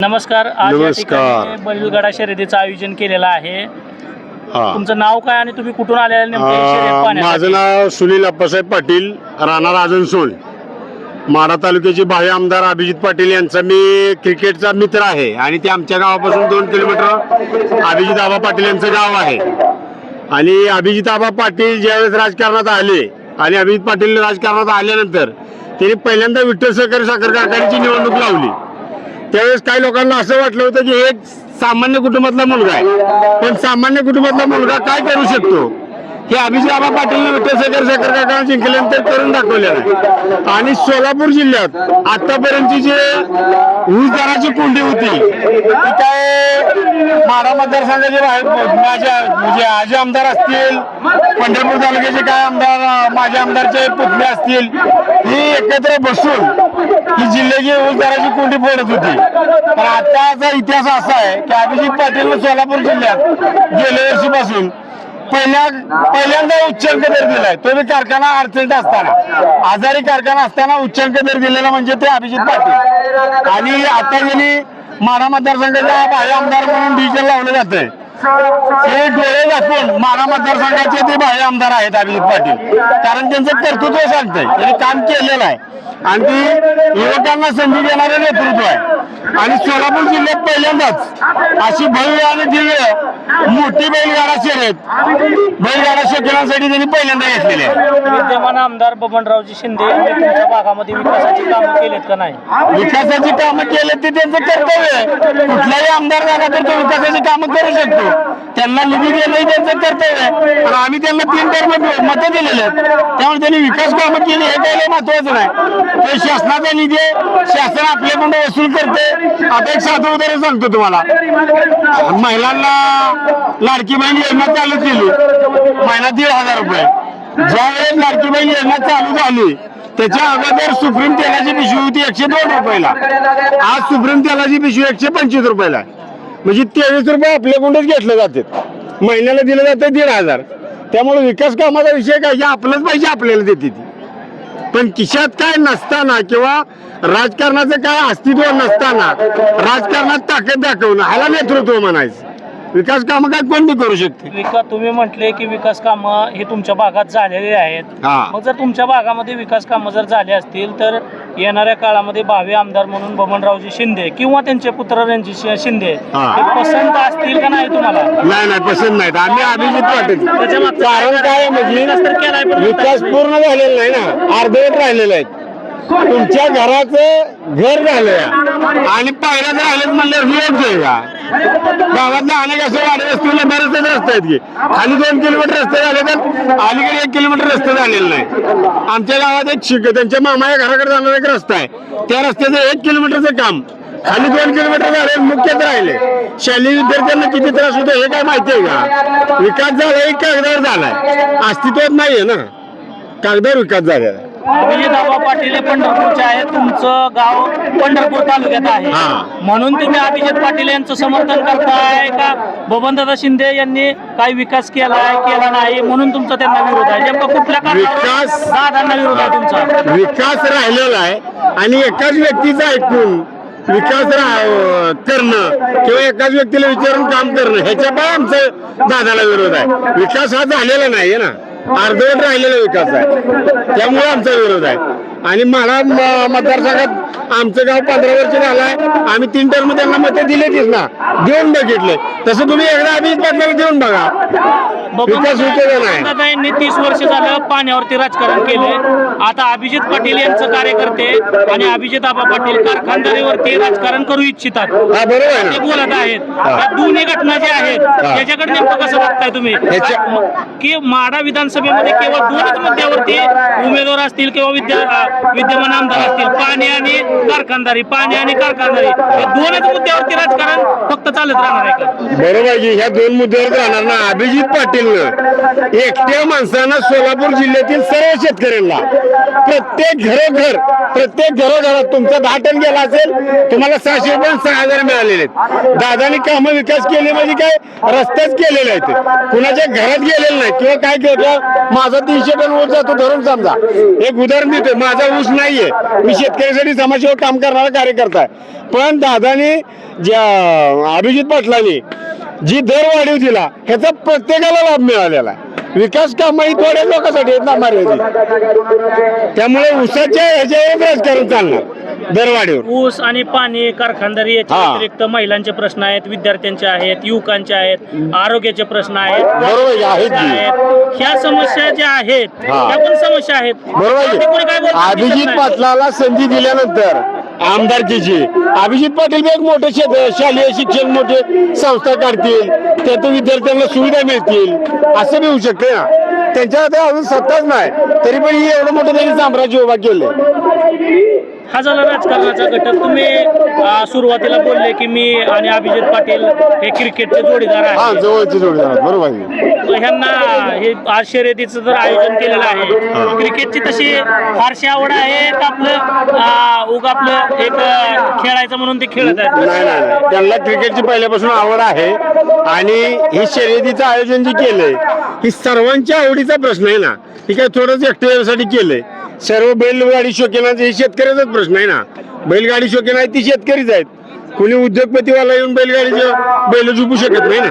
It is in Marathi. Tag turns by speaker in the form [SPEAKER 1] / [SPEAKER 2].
[SPEAKER 1] नमस्कार आज या
[SPEAKER 2] नमस्कार.
[SPEAKER 1] ठिकाणी बैलगाडा शर्यतीचं आयोजन केलेलं आहे.
[SPEAKER 2] हा.
[SPEAKER 1] तुमचं नाव काय आणि तुम्ही कुठून आलेला नेमकं हे शर्यत
[SPEAKER 2] अं,
[SPEAKER 1] पाहण्यासाठी?
[SPEAKER 2] माझं नाव सुनील अप्पासाहेब पाटील राहणार आजनसोल माढा तालुक्याचे भावी आमदार अभिजित पाटील यांचा मी क्रिकेटचा मित्र आहे आणि ते आमच्या गावापासून दोन किलोमीटर अभिजित आबा पाटील यांचं गाव आहे. आणि अभिजित आबा पाटील ज्यावेळेस राजकारणात आले आणि अभिजित पाटील राजकारणात आल्यानंतर त्यांनी पहिल्यांदा विठ्ठल सहकारी साखर कारखान्याची निवडणूक लावली. त्यावेळेस काही लोकांना असं वाटलं होतं की एक सामान्य कुटुंबातला मुलगा आहे. पण सामान्य कुटुंबातला मुलगा काय करू शकतो? हे अभिजीबाबा पाटील विठ्ठल साखर साखर कारखाना जिंकल्यानंतर करून दाखवलेलं आहे आणि सोलापूर जिल्ह्यात आतापर्यंतची जे ऊस दराची कोंडी होती ती काय माढा मतदारसंघाचे बाहेर माझ्या म्हणजे आजी आमदार असतील पंढरपूर तालुक्याचे काय आमदार अं, माझे आमदारचे पुतणे असतील ही एकत्र बसून ही जिल्ह्याची ऊस दराची कोंडी फोडत होती. पण आताचा इतिहास असा आहे की अभिजित पाटील सोलापूर जिल्ह्यात गेल्या वर्षीपासून पहिल्या पहिल्यांदा उच्चांक दर दिलाय तो बी कारखाना अडचणीत असताना. आजारी कारखाना असताना उच्चांक दर दिलेला म्हणजे ते अभिजित पाटील. आणि आता त्यांनी माढा मतदारसंघाचा बाह्य आमदार म्हणून डिजिटल लावलं जातंय हे डोळे दाखवून माढा मतदारसंघाचे ते बाह्य आमदार आहेत अभिजित पाटील. कारण त्यांचं कर्तृत्व सांगतंय त्यांनी काम केलेलं आहे. आणि युवकांना संधी देणारे नेतृत्व आहे. आणि सोलापूर जिल्ह्यात पहिल्यांदाच अशी भव्य आणि दिव्य मोठी बैलगाडा शर्यत बैलगाडा शर्यतीसाठी त्यांनी पहिल्यांदा घेतलेली आहे.
[SPEAKER 1] विद्यमान आमदार बबनरावजी शिंदे यांनी तुमच्या भागामध्ये विकासाची कामं केलेत का नाही?
[SPEAKER 2] विकासाची कामं केले ते त्यांचं कर्तव्य आहे. कुठलाही आमदार झाला तर तो विकासाची कामं करू शकतो. त्यांना निधी देणं हे त्यांचं कर्तव्य आहे. पण आम्ही त्यांना तीन टर्म मतं दिलेले आहेत. त्यामुळे त्यांनी विकास कामं केली हे काही महत्वाचं नाही. ते शासनाचा निधी आहे. शासन आपल्याकडून वसूल करते आता एक साधं सांगतो तुम्हाला. महिलांना लाडकी बहीण योजना चालू केली. महिना दीड हजार रुपये. ज्यावेळेस लाडकी बहीण योजना चालू झाली त्याच्या अगोदर सुप्रीम तेलाची पिशवी होती एकशे दोन रुपयाला. आज सुप्रीम तेलाची पिशवी एकशे पंचवीस रुपयाला. म्हणजे तेवीस रुपये आपल्याकडूनच घेतले जाते महिन्याला दिलं जातं दीड हजार. त्यामुळे विकास कामाचा विषय काय? आपलंच पाहिजे आपल्याला देते ती. पण खिशात काय नसताना किंवा राजकारणाचं काय अस्तित्व नसताना राजकारणात ताकद दाखवणं ह्याला नेतृत्व म्हणायचं. विकास कामं काय कोण बी करू शकते?
[SPEAKER 1] विकास तुम्ही म्हटले की विकास कामं हे तुमच्या भागात झालेले आहेत.
[SPEAKER 2] हा.
[SPEAKER 1] मग जर तुमच्या भागामध्ये विकास कामं जर झाली असतील तर येणाऱ्या काळामध्ये भावी आमदार म्हणून बबनरावजी शिंदे किंवा त्यांचे पुत्र रणजित शिंदे
[SPEAKER 2] हा.
[SPEAKER 1] हे पसंत असतील का नाही तुम्हाला?
[SPEAKER 2] नाही नाही पसंत नाहीत. आम्ही अभिजित पाटील.
[SPEAKER 1] त्याच्यामागचं
[SPEAKER 2] कारण काय आहे म्हणजे
[SPEAKER 1] विकास
[SPEAKER 2] पूर्ण झालेला नाही ना. अर्धवट राहिलेले आहेत तुमच्या घराचं घर झालं आणि पहिल्याच राहिलेत म्हणल्यावर हे योग्य का गावातल्या अनेक असे वाडे असतील बरेच रस्ते आहेत की. खाली दोन किलोमीटर रस्ते झाले तर अलीकडे एक किलोमीटर रस्ते झालेले नाही. आमच्या गावात एक शिक त्यांच्या मामाच्या घराकडे जाणारा एक रस्ता आहे. त्या रस्त्याचं एक किलोमीटरचं काम. खाली दोन किलोमीटर झाले मुख्यच राहिले. शालेय विद्यार्थ्यांना किती त्रास होतो हे काय माहिती आहे का? विकास झाला एक कागदावर झालाय. अस्तित्वात नाहीये ना. कागदावर विकास झालेला आहे.
[SPEAKER 1] अभिजित आबा पाटील हे पंढरपूरचे आहेत. तुमचं गाव पंढरपूर तालुक्यात आहे.
[SPEAKER 2] हा.
[SPEAKER 1] म्हणून तुम्ही अभिजित पाटील यांचं समर्थन करताय का? बबनदादा शिंदे यांनी काही विकास केलाय केला नाही म्हणून तुमचा त्यांना विरोध आहे. नेमकं कुठल्या
[SPEAKER 2] विकास-
[SPEAKER 1] दादांना विरोध आहे तुमचा?
[SPEAKER 2] विकास राहिलेला आहे आणि एकाच व्यक्तीचं ऐकून विकास करणं किंवा एकाच व्यक्तीला विचारून काम करणं ह्याच्या पण आमचं दादाला विरोध आहे. विकास हा झालेला नाहीये ना? अर्धवट राहिलेला विकास आहे. त्यामुळे आमचा विरोध आहे. आणि मला मतदारसंघात आमचं गाव पंधरा वर्ष झालाय आम्ही तीन टर्म त्यांना मतं दिलेतीच ना. देऊन बघितले तसं तुम्ही एकदा अभिजित पाटलाला देऊन बघा. विकास नाही?
[SPEAKER 1] यांनी तीस वर्ष झालं पाण्यावरती राजकारण केले आता अभिजित पाटील यांचं कार्यकर्ते आणि अभिजित आबा पाटील कारखानदारीवरती राजकारण करू इच्छितात.
[SPEAKER 2] आहे
[SPEAKER 1] ते बोलत आहेत. दोन्ही घटना ज्या आहेत त्याच्याकडे नेमकं कसं बघताय तुम्ही? की माढा विधानसभेमध्ये केवळ दोनच मुद्द्यावरती उमेदवार असतील किंवा विद्या विद्यमान आमदार असतील पाणी आणि कारखानदारी पाणी आणि कारखानदारी. या दोनच मुद्द्यावरती राजकारण फक्त चालत राहणार आहे का?
[SPEAKER 2] बरोबर आहे की ह्या दोन मुद्द्यावर राहणार ना अभिजित पाटीलनं. एकट्या माणसानं सोलापूर जिल्ह्यातील सर्व शेतकऱ्यांना प्रत्येक घरोघर प्रत्येक घरोघरात तुमचा दहा टन गेला असेल तुम्हाला सहाशे रुपये सहा हजार मिळालेले आहेत. दादानी कामं विकास केले म्हणजे काय? रस्तेच केलेले आहेत. कुणाच्या घरात गेलेले नाही किंवा काय केलं माझा तीनशे टन वर जातो धरून समजा. एक उदाहरण देतोय. माझा माझा ऊस नाहीये. मी शेतकऱ्यासाठी समाजसेवक काम करणारा कार्यकर्ता आहे. पण दादाने ज्या अभिजित पाटलांनी जी दर वाढीव दिला ह्याचा प्रत्येकाला लाभ मिळालेला आहे. विकास काम ही थोड्या लोकांसाठी येत ना मर्यादित त्यामुळे ऊसाच्या ह्याच्यावर राजकारण चालणार दरवाढीवर.
[SPEAKER 1] ऊस आणि पाणी कारखानदारी याच्या
[SPEAKER 2] हा.
[SPEAKER 1] व्यतिरिक्त महिलांचे प्रश्न आहेत विद्यार्थ्यांचे आहेत युवकांचे आहेत आरोग्याचे प्रश्न आहेत
[SPEAKER 2] बरोबर आहे, आहेत
[SPEAKER 1] ह्या समस्या ज्या आहेत
[SPEAKER 2] हा.
[SPEAKER 1] त्या पण समस्या आहेत.
[SPEAKER 2] बरोबर
[SPEAKER 1] त्यावरती कोणी काय
[SPEAKER 2] अभिजित
[SPEAKER 1] नाही.
[SPEAKER 2] पाटलाला संधी दिल्यानंतर आमदारकीची अभिजित पाटील बी एक मोठे शेत- शालेय शिक्षण मोठे संस्था काढतील त्यातून विद्यार्थ्यांना सुविधा मिळतील असं बी होऊ शकते ना? त्यांच्या हातात अजून सत्ताच नाही तरी पण ही एवढं मोठं त्यांनी साम्राज्य उभा केलंय.
[SPEAKER 1] हा झाला राजकारणाचा घटक. तुम्ही अं, सुरुवातीला बोलले की मी आणि अभिजित पाटील हे क्रिकेटचे जोडीदार
[SPEAKER 2] हा
[SPEAKER 1] आहेत
[SPEAKER 2] जवळचे जोडीदार बरोबर आहे.
[SPEAKER 1] ह्यांना हे आज शर्यतीचं जर आयोजन केलेलं आहे क्रिकेटची तशी फारशी आवड आहे का आपलं अं, उगा आपलं एक अं, खेळायचं म्हणून ते खेळत आहेत?
[SPEAKER 2] नाही नाही नाही. त्यांना क्रिकेटची पहिल्यापासून आवड आहे. आणि हे शर्यतीचं आयोजन जे केलंय ही सर्वांच्या आवडीचा प्रश्न आहे ना. ही काय थोडंच एकट्यासाठी केलंय. सर्व बैलगाडी शौकीनाचे हे शेतकऱ्याचाच प्रश्न आहे ना. बैलगाडी शौकीन आहेत ती शेतकरीच आहेत. कुणी उद्योगपतीवाला येऊन बैलगाडीचं बैल झुपू शकत नाही ना.